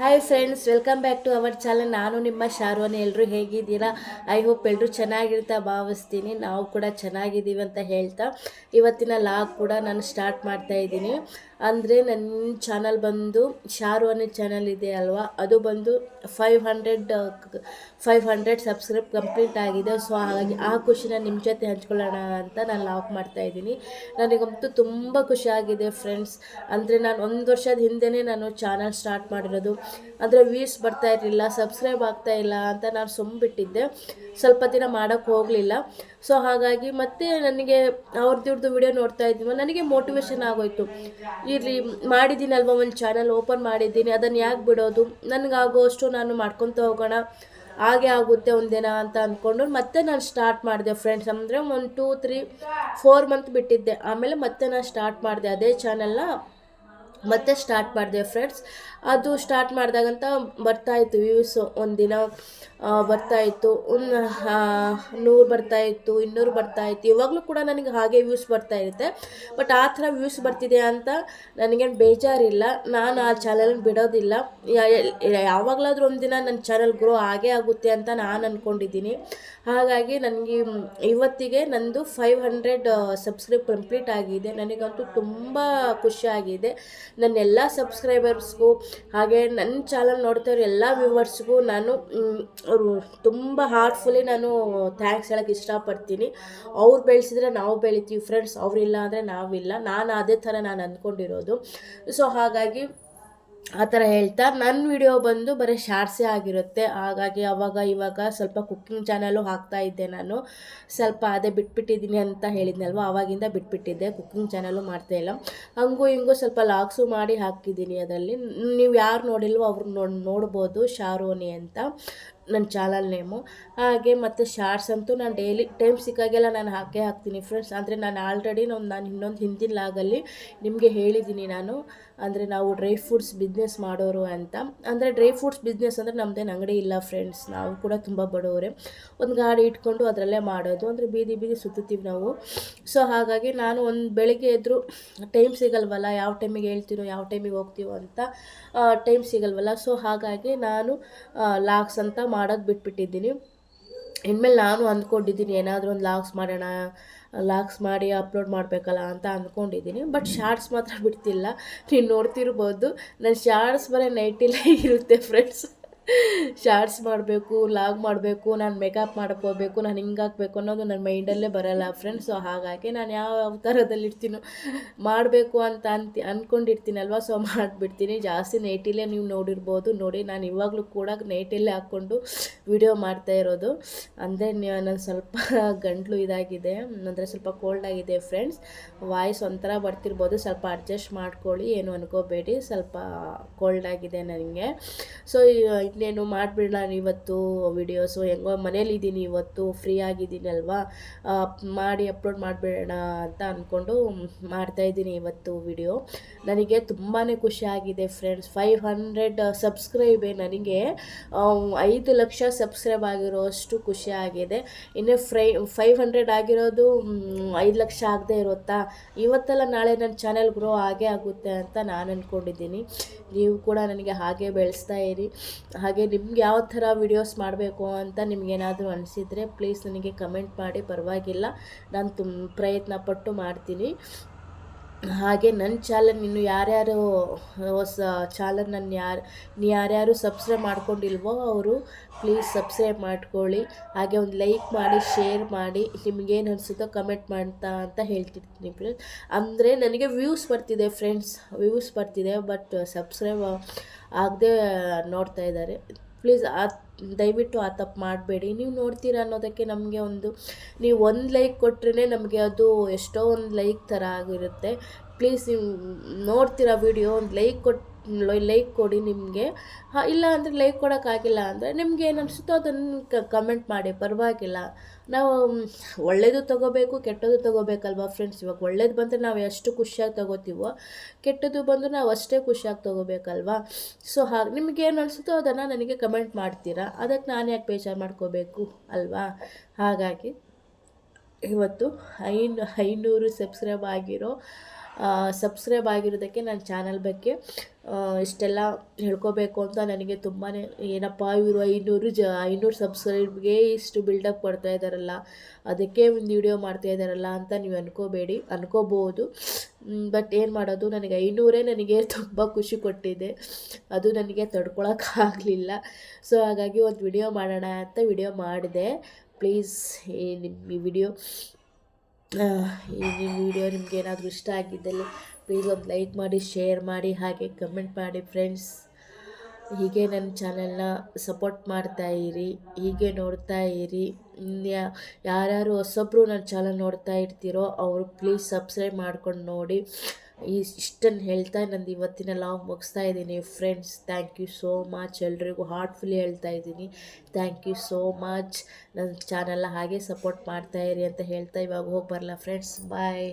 Hi friends welcome back to our channel ನಾನು ನಿಮ್ಮ ಶಾರ್ವನಿ ಎಲ್ಲರೂ ಹೇಗಿದ್ದೀರಾ? ಐ ಹೋಪ್ ಎಲ್ಲರೂ ಚೆನ್ನಾಗಿರ್ತಾ ಭಾವಿಸ್ತೀನಿ. ನಾವು ಕೂಡ ಚೆನ್ನಾಗಿದ್ದೀವಿ ಅಂತ ಹೇಳ್ತಾ. ಇವತ್ತಿನ ಲಾಗ್ ಕೂಡ ನಾನು ಸ್ಟಾರ್ಟ್ ಮಾಡ್ತಾ ಇದ್ದೀನಿ. ಅಂದರೆ ನನ್ನ ಚಾನಲ್ ಬಂದು ಶಾರ್ವಾನಿ ಚಾನಲ್ ಇದೆ ಅಲ್ವಾ? ಅದು ಬಂದು five hundred five hundred subscribe complete ಆಗಿದೆ. ಸೊ ಹಾಗಾಗಿ ಆ ಖುಷಿನ ನಿಮ್ಮ ಜೊತೆ ಹಂಚ್ಕೊಳ್ಳೋಣ ಅಂತ ನಾನು ಲಾಕ್ ಮಾಡ್ತಾ ಇದ್ದೀನಿ. ನನಗಂತೂ ತುಂಬ ಖುಷಿಯಾಗಿದೆ ಫ್ರೆಂಡ್ಸ್ ಅಂದರೆ ನಾನು ಒಂದು ವರ್ಷದ ಹಿಂದೆಯೇ ನಾನು ಚಾನಲ್ ಸ್ಟಾರ್ಟ್ ಮಾಡಿರೋದು. ಅಂದರೆ ವ್ಯೂಸ್ ಬರ್ತಾ ಇರಲಿಲ್ಲ ಸಬ್ಸ್ಕ್ರೈಬ್ ಆಗ್ತಾ ಇಲ್ಲ ಅಂತ ನಾನು ಸುಮ್ಮಬಿಟ್ಟಿದ್ದೆ ಸ್ವಲ್ಪ ದಿನ ಮಾಡೋಕ್ಕೆ ಹೋಗಲಿಲ್ಲ. ಸೊ ಹಾಗಾಗಿ ಮತ್ತೆ ನನಗೆ ಅವ್ರದ್ದು ವಿಡಿಯೋ ನೋಡ್ತಾ ಇದ್ದೀವಿ ನನಗೆ ಮೋಟಿವೇಶನ್ ಆಗೋಯ್ತು. ಇರಲಿ ಮಾಡಿದ್ದೀನಲ್ವ ಒಂದು ಚಾನಲ್ ಓಪನ್ ಮಾಡಿದ್ದೀನಿ, ಅದನ್ನು ಯಾಕೆ ಬಿಡೋದು? ನನಗಾಗೋಷ್ಟು ನಾನು ಮಾಡ್ಕೊತ ಹೋಗೋಣ. ಹಾಗೆ ಆಗುತ್ತೆ ಒಂದಿನ ಅಂತ ಅಂದ್ಕೊಂಡು ಮತ್ತೆ ನಾನು ಸ್ಟಾರ್ಟ್ ಮಾಡಿದೆ ಫ್ರೆಂಡ್ಸ್ ಅಂದರೆ ಒಂದು ಟೂ ತ್ರೀ ಫೋರ್ ಮಂತ್ ಬಿಟ್ಟಿದ್ದೆ. ಆಮೇಲೆ ಮತ್ತೆ ನಾನು ಸ್ಟಾರ್ಟ್ ಮಾಡಿದೆ ಅದೇ ಚಾನಲ್ನ ಮತ್ತೆ ಸ್ಟಾರ್ಟ್ ಮಾಡಿದೆ ಫ್ರೆಂಡ್ಸ್ ಅದು ಸ್ಟಾರ್ಟ್ ಮಾಡಿದಾಗಂತ ಬರ್ತಾಯಿತ್ತು ವ್ಯೂಸ್ ಒಂದಿನ ಬರ್ತಾಯಿತ್ತು. ನೂರು ಬರ್ತಾಯಿತ್ತು, ಇನ್ನೂರು ಬರ್ತಾಯಿತ್ತು. ಇವಾಗಲೂ ಕೂಡ ನನಗೆ ಹಾಗೆ ವ್ಯೂಸ್ ಬರ್ತಾ ಇರುತ್ತೆ. ಬಟ್ ಆ ಥರ ವ್ಯೂಸ್ ಬರ್ತಿದೆ ಅಂತ ನನಗೇನು ಬೇಜಾರಿಲ್ಲ. ನಾನು ಆ ಚಾನಲ್ ಬಿಡೋದಿಲ್ಲ. ಯಾವಾಗಲಾದ್ರೂ ಒಂದಿನ ನನ್ನ ಚಾನಲ್ ಗ್ರೋ ಆಗೇ ಆಗುತ್ತೆ ಅಂತ ನಾನು ಅಂದ್ಕೊಂಡಿದ್ದೀನಿ ಹಾಗಾಗಿ ನನಗೆ ಇವತ್ತಿಗೆ ನಂದು ಫೈವ್ ಹಂಡ್ರೆಡ್ ಸಬ್ಸ್ಕ್ರೈಬ್ ಕಂಪ್ಲೀಟ್ ಆಗಿದೆ. ನನಗಂತೂ ತುಂಬ ಖುಷಿಯಾಗಿದೆ ನನ್ನ ಎಲ್ಲ ಸಬ್ಸ್ಕ್ರೈಬರ್ಸ್ಗೂ ಹಾಗೆ ನನ್ನ ಚಾನಲ್ ನೋಡ್ತಾ ಇರೋ ಎಲ್ಲ ವ್ಯೂವರ್ಸ್ಗೂ ನಾನು ಅವರು ತುಂಬ ಹಾರ್ಟ್ಫುಲಿ ನಾನು ಥ್ಯಾಂಕ್ಸ್ ಹೇಳೋಕ್ಕೆ ಇಷ್ಟಪಡ್ತೀನಿ. ಅವ್ರು ಬೆಳೆಸಿದ್ರೆ ನಾವು ಬೆಳಿತೀವಿ ಫ್ರೆಂಡ್ಸ್ ಅವರಿಲ್ಲ ಅಂದರೆ ನಾವಿಲ್ಲ. ನಾನು ಅದೇ ಥರ ನಾನು ಅಂದ್ಕೊಂಡಿರೋದು. ಸೊ ಹಾಗಾಗಿ ಆ ಥರ ಹೇಳ್ತಾ ನನ್ನ ವಿಡಿಯೋ ಬಂದು ಬರೀ ಶಾರ್ಟ್ಸೇ ಆಗಿರುತ್ತೆ. ಹಾಗಾಗಿ ಅವಾಗ ಇವಾಗ ಸ್ವಲ್ಪ ಕುಕ್ಕಿಂಗ್ ಚಾನಲು ಹಾಕ್ತಾ ಇದ್ದೆ ನಾನು. ಸ್ವಲ್ಪ ಅದೇ ಬಿಟ್ಬಿಟ್ಟಿದ್ದೀನಿ ಅಂತ ಹೇಳಿದ್ನಲ್ವ ಆವಾಗಿಂದ ಬಿಟ್ಬಿಟ್ಟಿದ್ದೆ ಕುಕ್ಕಿಂಗ್ ಚಾನಲು ಮಾಡ್ತಾಯಿಲ್ಲ ಹಂಗೂ ಹಿಂಗೂ ಸ್ವಲ್ಪ ಲಾಕ್ಸು ಮಾಡಿ ಹಾಕಿದ್ದೀನಿ ಅದರಲ್ಲಿ. ನೀವು ಯಾರು ನೋಡಿಲ್ವೋ ಅವ್ರು ನೋಡಿ, ನೋಡ್ಬೋದು, ಶಾರೋನಿ ಅಂತ. ನನ್ನ ಚಾನಲ್ ನೇಮು. ಹಾಗೆ ಮತ್ತು ಶಾರ್ಟ್ಸ್ ಅಂತೂ ನಾನು ಡೈಲಿ ಟೈಮ್ ಸಿಕ್ಕಾಗೆಲ್ಲ ನಾನು ಹಾಕೇ ಹಾಕ್ತೀನಿ ಫ್ರೆಂಡ್ಸ್. ಅಂದರೆ ನಾನು ಆಲ್ರೆಡಿ ನಾನು ನಾನು ಇನ್ನೊಂದು ಹಿಂದಿನ ಲಾಗಲ್ಲಿ ನಿಮಗೆ ಹೇಳಿದ್ದೀನಿ ನಾನು. ಅಂದರೆ ನಾವು ಡ್ರೈ ಫ್ರೂಟ್ಸ್ ಬಿಸ್ನೆಸ್ ಮಾಡೋರು ಅಂತ. ಅಂದರೆ ಡ್ರೈ ಫ್ರೂಟ್ಸ್ ಬಿಸ್ನೆಸ್ ಅಂದರೆ ನಮ್ಮದೇನು ಅಂಗಡಿ ಇಲ್ಲ ಫ್ರೆಂಡ್ಸ್. ನಾವು ಕೂಡ ತುಂಬ ಬಡವರೇ. ಒಂದು ಗಾಡಿ ಇಟ್ಕೊಂಡು ಅದರಲ್ಲೇ ಮಾಡೋದು. ಅಂದರೆ ಬೀದಿ ಬೀದಿ ಸುತ್ತೀವಿ ನಾವು. ಸೊ ಹಾಗಾಗಿ ನಾನು ಒಂದು ಬೆಳಿಗ್ಗೆ ಎದ್ರು ಟೈಮ್ ಸಿಗಲ್ವಲ್ಲ, ಯಾವ ಟೈಮಿಗೆ ಹೇಳ್ತೀನೋ, ಯಾವ ಟೈಮಿಗೆ ಹೋಗ್ತೀವೋ ಅಂತ ಟೈಮ್ ಸಿಗಲ್ವಲ್ಲ. ಸೊ ಹಾಗಾಗಿ ನಾನು ಲಾಕ್ಸ್ ಅಂತ ಮಾಡೋದು ಬಿಟ್ಬಿಟ್ಟಿದ್ದೀನಿ. ಇನ್ಮೇಲೆ ನಾನು ಅಂದ್ಕೊಂಡಿದ್ದೀನಿ, ಏನಾದರೂ ಒಂದು ಲಾಗ್ಸ್ ಮಾಡೋಣ, ಲಾಗ್ಸ್ ಮಾಡಿ ಅಪ್ಲೋಡ್ ಮಾಡಬೇಕಲ್ಲ ಅಂತ ಅಂದ್ಕೊಂಡಿದ್ದೀನಿ. ಬಟ್ ಶಾರ್ಟ್ಸ್ ಮಾತ್ರ ಬಿಡ್ತಿಲ್ಲ. ನೀವು ನೋಡ್ತಿರ್ಬೋದು. ನನ್ನ ಶಾರ್ಟ್ಸ್ ಬರೀ ನೈಟಿಲ್ಲೇ ಇರುತ್ತೆ ಫ್ರೆಂಡ್ಸ್ ಶಾರ್ಟ್ಸ್ ಮಾಡಬೇಕು, ಲಾಗ್ ಮಾಡಬೇಕು, ನಾನು ಮೇಕಪ್ ಮಾಡ್ಕೋಬೇಕು, ನಾನು ಹಿಂಗೆ ಹಾಕ್ಬೇಕು ಅನ್ನೋದು ನನ್ನ ಮೈಂಡಲ್ಲೇ ಬರೋಲ್ಲ ಫ್ರೆಂಡ್ಸ್ ಸೊ ಹಾಗಾಗಿ ನಾನು ಯಾವ ಥರದಲ್ಲಿ ಇರ್ತೀನೋ ಮಾಡಬೇಕು ಅಂತ ಅಂತ ಅಂದ್ಕೊಂಡಿರ್ತೀನಲ್ವ ಸೊ ಮಾಡಿಬಿಡ್ತೀನಿ. ಜಾಸ್ತಿ ನೈಟಿಲೇ ನೀವು ನೋಡಿರ್ಬೋದು. ನೋಡಿ, ನಾನು ಇವಾಗಲೂ ಕೂಡ ನೈಟಲ್ಲೇ ಹಾಕ್ಕೊಂಡು ವಿಡಿಯೋ ಮಾಡ್ತಾ ಇರೋದು. ಅಂದರೆ ನಾನು ಸ್ವಲ್ಪ ಗಂಟ್ಲು ಇದಾಗಿದೆ. ಅಂದರೆ, ಸ್ವಲ್ಪ ಕೋಲ್ಡ್ ಆಗಿದೆ ಫ್ರೆಂಡ್ಸ್ ವಾಯ್ಸ್ ಒಂಥರ ಬರ್ತಿರ್ಬೋದು. ಸ್ವಲ್ಪ ಅಡ್ಜಸ್ಟ್ ಮಾಡ್ಕೊಳ್ಳಿ. ಏನು ಅನ್ಕೋಬೇಡಿ. ಸ್ವಲ್ಪ ಕೋಲ್ಡ್ ಆಗಿದೆ ನನಗೆ. ಸೊ ಇನ್ನೇನು ಮಾಡಿಬಿಡೋಣ ಇವತ್ತು ವಿಡಿಯೋಸು ಹೆಂಗೋ ಮನೇಲಿದ್ದೀನಿ ಇವತ್ತು ಫ್ರೀ ಆಗಿದ್ದೀನಿ ಅಲ್ವಾ? ಮಾಡಿ ಅಪ್ಲೋಡ್ ಮಾಡಿಬಿಡೋಣ ಅಂತ ಅಂದ್ಕೊಂಡು ಮಾಡ್ತಾಯಿದ್ದೀನಿ ಇವತ್ತು ವಿಡಿಯೋ ನನಗೆ ತುಂಬಾ ಖುಷಿಯಾಗಿದೆ ಫ್ರೆಂಡ್ಸ್ ಫೈವ್ ಹಂಡ್ರೆಡ್ ಸಬ್ಸ್ಕ್ರೈಬೇ ನನಗೆ ಐದು ಲಕ್ಷ ಸಬ್ಸ್ಕ್ರೈಬ್ ಆಗಿರೋ ಅಷ್ಟು ಖುಷಿಯಾಗಿದೆ ಇನ್ನು ಫ್ರೈ ಫೈವ್ ಹಂಡ್ರೆಡ್ ಆಗಿರೋದು ಐದು ಲಕ್ಷ ಆಗದೆ ಇರುತ್ತಾ? ಇವತ್ತೆಲ್ಲ ನಾಳೆ ನನ್ನ ಚಾನೆಲ್ ಗ್ರೋ ಆಗೇ ಆಗುತ್ತೆ ಅಂತ ನಾನು ಅಂದ್ಕೊಂಡಿದ್ದೀನಿ ನೀವು ಕೂಡ ನನಗೆ ಹಾಗೆ ಬೆಳೆಸ್ತಾ ಇರಿ. ಹಾಗೆ ನಿಮ್ಗೆ ಯಾವ ಥರ ವಿಡಿಯೋಸ್ ಮಾಡಬೇಕು ಅಂತ ನಿಮಗೇನಾದರೂ ಅನಿಸಿದರೆ ಪ್ಲೀಸ್ ನನಗೆ ಕಮೆಂಟ್ ಮಾಡಿ, ಪರವಾಗಿಲ್ಲ. ನಾನು ತುಂಬ ಪ್ರಯತ್ನ ಪಟ್ಟು ಮಾಡ್ತೀನಿ. ಹಾಗೆ ನನ್ನ ಚಾಲನ್ ಇನ್ನು ಯಾರ್ಯಾರು, ಹೊಸ ನನ್ನ ಯಾರು ಯಾರ್ಯಾರು ಸಬ್ಸ್ಕ್ರೈಬ್ ಮಾಡ್ಕೊಂಡಿಲ್ವೋ ಅವರು ಪ್ಲೀಸ್ ಸಬ್ಸ್ಕ್ರೈಬ್ ಮಾಡ್ಕೊಳ್ಳಿ. ಹಾಗೆ ಒಂದು ಲೈಕ್ ಮಾಡಿ ಶೇರ್ ಮಾಡಿ ನಿಮಗೇನು ಅನಿಸುತ್ತೋ ಕಮೆಂಟ್ ಮಾಡ್ತಾ ಅಂತ ಹೇಳ್ತಿರ್ತೀನಿ ಫ್ರೆಂಡ್ಸ್ ಅಂದರೆ ನನಗೆ ವ್ಯೂಸ್ ಬರ್ತಿದೆ ಫ್ರೆಂಡ್ಸ್ ವ್ಯೂಸ್ ಬರ್ತಿದೆ ಬಟ್ ಸಬ್ಸ್ಕ್ರೈಬ್ ಆಗದೆ ನೋಡ್ತಾ ಇದ್ದಾರೆ. ಪ್ಲೀಸ್ ಆ, ದಯವಿಟ್ಟು ಆ ತಪ್ಪು ಮಾಡಬೇಡಿ. ನೀವು ನೋಡ್ತೀರ ಅನ್ನೋದಕ್ಕೆ ನಮಗೆ ಒಂದು, ನೀವು ಒಂದು ಲೈಕ್ ಕೊಟ್ರೇ ನಮಗೆ ಅದು ಎಷ್ಟೋ ಒಂದು ಲೈಕ್ ಥರ ಆಗಿರುತ್ತೆ. ಪ್ಲೀಸ್ ನೀವು ನೋಡ್ತೀರಾ ವಿಡಿಯೋ ಒಂದು ಲೈಕ್ ಕೊಟ್ಟು ಲೈಕ್ ಕೊಡಿ ನಿಮಗೆ. ಇಲ್ಲ ಅಂದರೆ ಲೈಕ್ ಕೊಡೋಕ್ಕಾಗಿಲ್ಲ ಅಂದರೆ ನಿಮ್ಗೆ ಏನು ಅನಿಸುತ್ತೋ ಅದನ್ನು ಕಮೆಂಟ್ ಮಾಡಿ, ಪರವಾಗಿಲ್ಲ. ನಾವು ಒಳ್ಳೆಯದು ತೊಗೋಬೇಕು ಕೆಟ್ಟದ್ದು ತೊಗೋಬೇಕಲ್ವಾ ಫ್ರೆಂಡ್ಸ್ ಇವಾಗ ಒಳ್ಳೇದು ಬಂದರೆ ನಾವು ಎಷ್ಟು ಖುಷಿಯಾಗಿ ತೊಗೋತೀವೋ ಕೆಟ್ಟದ್ದು ಬಂದರೆ ನಾವು ಅಷ್ಟೇ ಖುಷಿಯಾಗಿ ತೊಗೋಬೇಕಲ್ವಾ? ಸೊ ಹಾಗೆ ಏನು ಅನಿಸುತ್ತೋ ಅದನ್ನು ನನಗೆ ಕಮೆಂಟ್ ಮಾಡ್ತೀರಾ? ಅದಕ್ಕೆ ನಾನು ಯಾಕೆ ಬೇಜಾರು ಮಾಡ್ಕೋಬೇಕು ಅಲ್ವಾ? ಹಾಗಾಗಿ, ಇವತ್ತು ಐನೂ, ಐನೂರು ಸಬ್ಸ್ಕ್ರೈಬ್ ಆಗಿರೋ ಸಬ್ಸ್ಕ್ರೈಬ್ ಆಗಿರೋದಕ್ಕೆ ನನ್ನ ಚಾನಲ್ ಬಗ್ಗೆ ಇಷ್ಟೆಲ್ಲ ಹೇಳ್ಕೋಬೇಕು ಅಂತ ನನಗೆ ತುಂಬಾ ಏನಪ್ಪ ಇವರು ಐನೂರು ಜ, ಐನೂರು ಸಬ್ಸ್ಕ್ರೈಬ್ಗೆ ಇಷ್ಟು ಬಿಲ್ಡಪ್ ಕೊಡ್ತಾ ಇದ್ದಾರಲ್ಲ ಅದಕ್ಕೆ ಒಂದು ವಿಡಿಯೋ ಮಾಡ್ತಾ ಇದ್ದಾರಲ್ಲ ಅಂತ ನೀವು ಅನ್ಕೋಬೇಡಿ, ಅನ್ಕೋಬೋದು. ಬಟ್ ಏನು ಮಾಡೋದು, ನನಗೆ ಐನೂರೇ ನನಗೆ ತುಂಬ ಖುಷಿ ಕೊಟ್ಟಿದೆ. ಅದು ನನಗೆ ತಡ್ಕೊಳಕ್ಕಾಗಲಿಲ್ಲ ಸೊ ಹಾಗಾಗಿ ಒಂದು ವಿಡಿಯೋ ಮಾಡೋಣ ಅಂತ ವಿಡಿಯೋ ಮಾಡಿದೆ. ಪ್ಲೀಸ್ ಈ ನಿಮ್ಮ ಈ ವಿಡಿಯೋ ಈ ವಿಡಿಯೋ ನಿಮ್ಗೆ ಏನಾದರೂ ಇಷ್ಟ ಆಗಿದ್ದಲ್ಲಿ ಪ್ಲೀಸ್ ಒಂದು ಲೈಕ್ ಮಾಡಿ ಶೇರ್ ಮಾಡಿ, ಹಾಗೆ ಕಮೆಂಟ್ ಮಾಡಿ ಫ್ರೆಂಡ್ಸ್ ಹೀಗೆ ನನ್ನ ಚಾನೆಲ್ನ ಸಪೋರ್ಟ್ ಮಾಡ್ತಾ ಇರಿ, ಹೀಗೆ ನೋಡ್ತಾ ಇರಿ. ಯಾರ್ಯಾರು ಹೊಸೊಬ್ಬರು ನನ್ನ ಚಾನಲ್ ನೋಡ್ತಾ ಇರ್ತೀರೋ ಅವರು ಪ್ಲೀಸ್ ಸಬ್ಸ್ಕ್ರೈಬ್ ಮಾಡ್ಕೊಂಡು ನೋಡಿ. ಇಷ್ಟನ್ನು ಹೇಳ್ತಾ ನಂದು ಇವತ್ತಿನ ಲಾಗ್ ಮುಗಿಸ್ತಾ ಇದ್ದೀನಿ friends thank you so much ಎಲ್ರಿಗೂ ಹಾರ್ಟ್ಫುಲಿ ಹೇಳ್ತಾ ಇದ್ದೀನಿ. ಥ್ಯಾಂಕ್ ಯು ಸೋ ಮಚ್ ನನ್ನ ಚಾನಲ್ನ ಹಾಗೆ ಸಪೋರ್ಟ್ ಮಾಡ್ತಾ ಇರಿ ಅಂತ ಹೇಳ್ತಾ ಇವಾಗ ಹೋಗಿ ಬರಲ್ಲ ಫ್ರೆಂಡ್ಸ್ ಬಾಯ್